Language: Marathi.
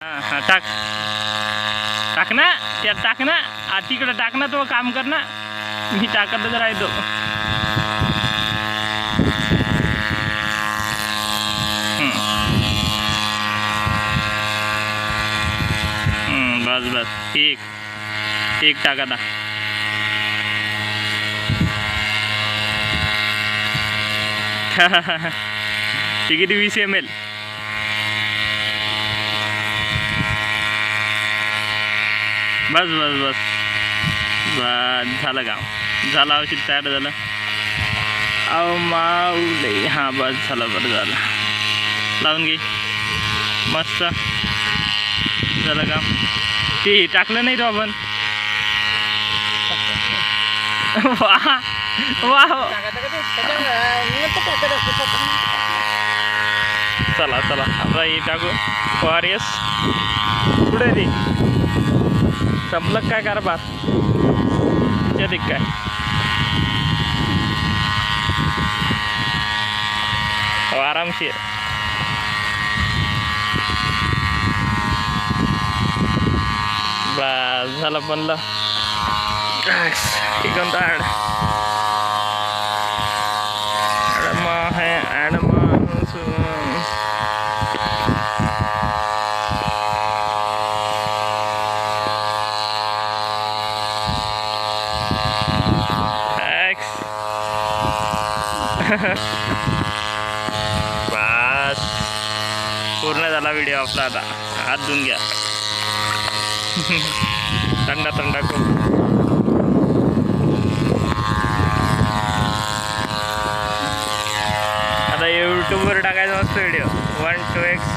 हा हा टाक. टाक ना त्यात टाक ना. तिकडे टाक ना तो काम कर ना. मी टाकतच राहतो. हम्म. हम्म, बस बस. ठीक ठीक टाक आता. ते किती वीस एम एल बस बस बस. झालं काम झालं औषध तयार झालं. अहो माऊले हां बस झालं बरं झालं. लावून घे. मस्त. झालं काम. ते टाकलं नाही तो आपण. वा वा चला चला. आता हे टाकू. वारियस कुठे ती? संपलं काय कारभार? येते काय? हो, आरामशीर. बस झालं बनलं. चिकन ताड. बस. पूर्ण झाला व्हिडिओ आपला आता. हात धुवून घ्या. थंडा थंडा करून आता यूट्यूबवर टाकायचा मस्त व्हिडिओ वन टू एक्स